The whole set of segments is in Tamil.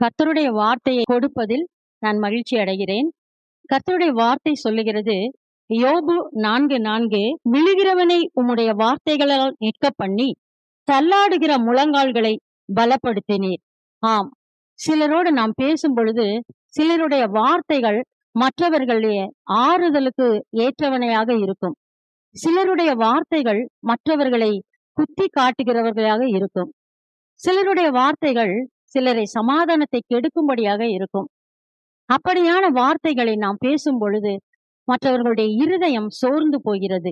கர்த்தருடைய வார்த்தையை கொடுப்பதில் நான் மகிழ்ச்சி அடைகிறேன். கர்த்தருடைய வார்த்தை சொல்லுகிறது யோபு நான்கு நான்கு விழுகிறவனை உம்முடைய வார்த்தைகளால் நிற்க பண்ணி தள்ளாடுகிற முழங்கால்களை பலப்படுத்தினீர். ஆம் சிலரோடு நாம் பேசும் பொழுது சிலருடைய வார்த்தைகள் மற்றவர்களுடைய ஆறுதலுக்கு ஏற்றவனையாக இருக்கும். சிலருடைய வார்த்தைகள் மற்றவர்களை குத்தி காட்டுகிறவர்களாக இருக்கும். சிலருடைய வார்த்தைகள் சிலரை சமாதானத்தை கெடுக்கும்படியாக இருக்கும். அப்படியான வார்த்தைகளை நாம் பேசும் பொழுது மற்றவர்களுடைய இருதயம் சோர்ந்து போகிறது.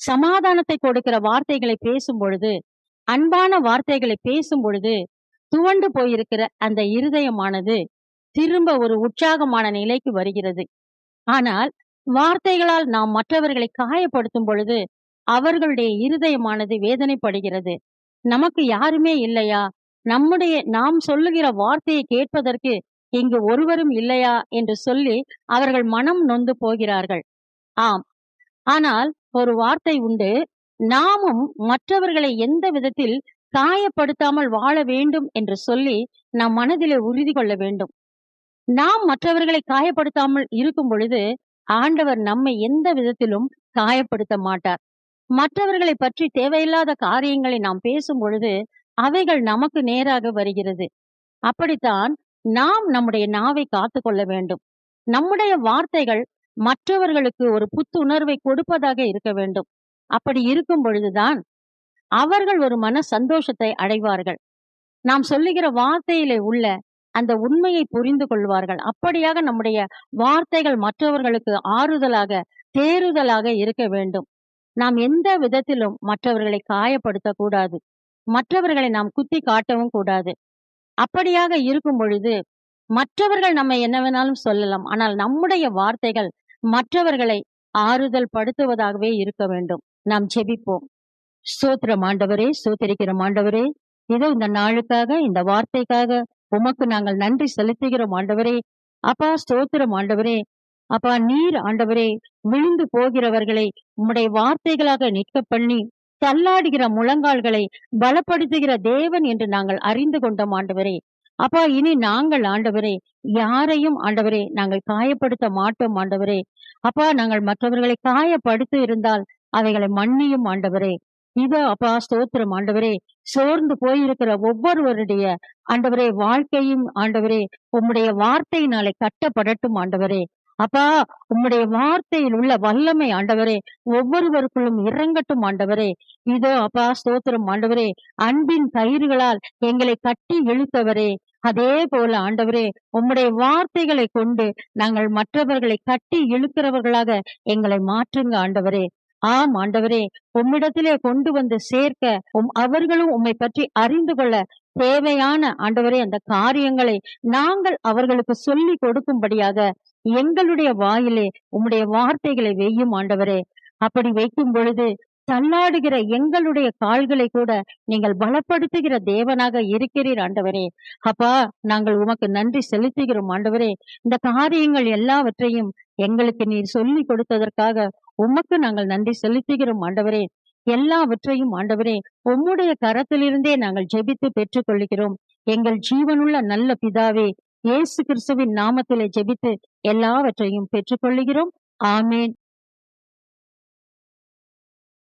சமாதானத்தை கொடுக்கிற வார்த்தைகளை பேசும் பொழுது அன்பான வார்த்தைகளை பேசும் பொழுது துவண்டு போயிருக்கிற அந்த இருதயமானது திரும்ப ஒரு உற்சாகமான நிலைக்கு வருகிறது. ஆனால் வார்த்தைகளால் நாம் மற்றவர்களை காயப்படுத்தும் பொழுது அவர்களுடைய இருதயமானது வேதனைப்படுகிறது. நமக்கு யாருமே இல்லையா? நம்முடைய நாம் சொல்லுகிற வார்த்தையை கேட்பதற்கு இங்கு ஒருவரும் இல்லையா என்று சொல்லி அவர்கள் மனம் நொந்து போகிறார்கள். ஆம். ஆனால் ஒரு வார்த்தை உண்டு. நாமும் மற்றவர்களை எந்த விதத்தில் காயப்படுத்தாமல் வாழ வேண்டும் என்று சொல்லி நம் மனதிலே உறுதி கொள்ள வேண்டும். நாம் மற்றவர்களை காயப்படுத்தாமல் இருக்கும் பொழுது ஆண்டவர் நம்மை எந்த விதத்திலும் காயப்படுத்த மாட்டார். மற்றவர்களை பற்றி தேவையில்லாத காரியங்களை நாம் பேசும் பொழுது அவைகள் நமக்கு நேராக வருகிறது. அப்படித்தான் நாம் நம்முடைய நாவை காத்து கொள்ள வேண்டும். நம்முடைய வார்த்தைகள் மற்றவர்களுக்கு ஒரு புத்துணர்வை கொடுப்பதாக இருக்க வேண்டும். அப்படி இருக்கும் பொழுதுதான் அவர்கள் ஒரு மன சந்தோஷத்தை அடைவார்கள். நாம் சொல்லுகிற வார்த்தையிலே உள்ள அந்த உண்மையை புரிந்து கொள்வார்கள். அப்படியாக நம்முடைய வார்த்தைகள் மற்றவர்களுக்கு ஆறுதலாக தேறுதலாக இருக்க வேண்டும். நாம் எந்த விதத்திலும் மற்றவர்களை காயப்படுத்தக்கூடாது. மற்றவர்களை நாம் குத்தி காட்டவும் கூடாது. அப்படியாக இருக்கும் பொழுது மற்றவர்கள் நம்ம என்ன வேணாலும் சொல்லலாம். ஆனால் நம்முடைய வார்த்தைகள் மற்றவர்களை ஆறுதல் படுத்துவதாகவே இருக்க வேண்டும். நாம் செபிப்போம் சோத்திர ஆண்டவரே சோத்திரிக்கிற ஆண்டவரே இதோ இந்த நாளுக்காக இந்த வார்த்தைக்காக உமக்கு நாங்கள் நன்றி செலுத்துகிறோம் ஆண்டவரே. அப்பா ஸ்தோத்திரம் ஆண்டவரே. அப்பா நீர் ஆண்டவரே விழுந்து போகிறவர்களை உம்முடைய வார்த்தைகளாக நிற்க பண்ணி தள்ளாடுகிற முழங்கால்களை பலப்படுத்துகிற தேவன் என்று நாங்கள் அறிந்து கொண்டோம் ஆண்டவரே. அப்பா இனி நாங்கள் ஆண்டவரே யாரையும் ஆண்டவரே நாங்கள் காயப்படுத்த மாட்டோம் ஆண்டவரே. அப்பா நாங்கள் மற்றவர்களை காயப்படுத்தி இருந்தால் அவைகளை மன்னியும் ஆண்டவரே. இதோ அப்பா ஸ்தோத்திரம் ஆண்டவரே. சோர்ந்து போயிருக்கிற ஒவ்வொருவருடைய ஆண்டவரே வாழ்க்கையும் ஆண்டவரே உம்முடைய வார்த்தையினாலே கட்டப்படட்டும் ஆண்டவரே. அப்பா உம்முடைய வார்த்தையில் உள்ள வல்லமை ஆண்டவரே ஒவ்வொருவருக்குள்ளும் இறங்கட்டும் ஆண்டவரே. இதோ அப்பா ஸ்தோத்திரம் ஆண்டவரே. அன்பின் கயிறுகளால் எங்களை கட்டி இழுத்தவரே அதே போல ஆண்டவரே உம்முடைய வார்த்தைகளை கொண்டு நாங்கள் மற்றவர்களை கட்டி இழுக்கிறவர்களாக எங்களை மாற்றுங்க ஆண்டவரே. ஆம் ஆண்டவரே. உம்மிடத்திலே கொண்டு வந்து சேர்க்க உம் அவர்களும் உம்மை பற்றி அறிந்து கொள்ள தேவையான ஆண்டவரே அந்த காரியங்களை நாங்கள் அவர்களுக்கு சொல்லி கொடுக்கும்படியாக எங்களுடைய வாயிலே உம்முடைய வார்த்தைகளை வெய்யும் ஆண்டவரே. அப்படி வைக்கும் பொழுது தள்ளாடுகிற எங்களுடைய கால்களை கூட நீங்கள் பலப்படுத்துகிற தேவனாக இருக்கிறீர் ஆண்டவரே. அப்பா நாங்கள் உமக்கு நன்றி செலுத்துகிறோம் ஆண்டவரே. இந்த காரியங்கள் எல்லாவற்றையும் எங்களுக்கு நீர் சொல்லி கொடுத்ததற்காக உமக்கு நாங்கள் நன்றி செலுத்துகிறோம் ஆண்டவரே. எல்லாவற்றையும் ஆண்டவரே உம்முடைய கரத்திலிருந்தே நாங்கள் ஜெபித்து பெற்றுக் கொள்கிறோம் எங்கள் ஜீவனுள்ள நல்ல பிதாவே இயேசு கிறிஸ்துவின் நாமத்திலே ஜெபித்து எல்லாவற்றையும் பெற்றுக்கொள்கிறோம் ஆமேன்.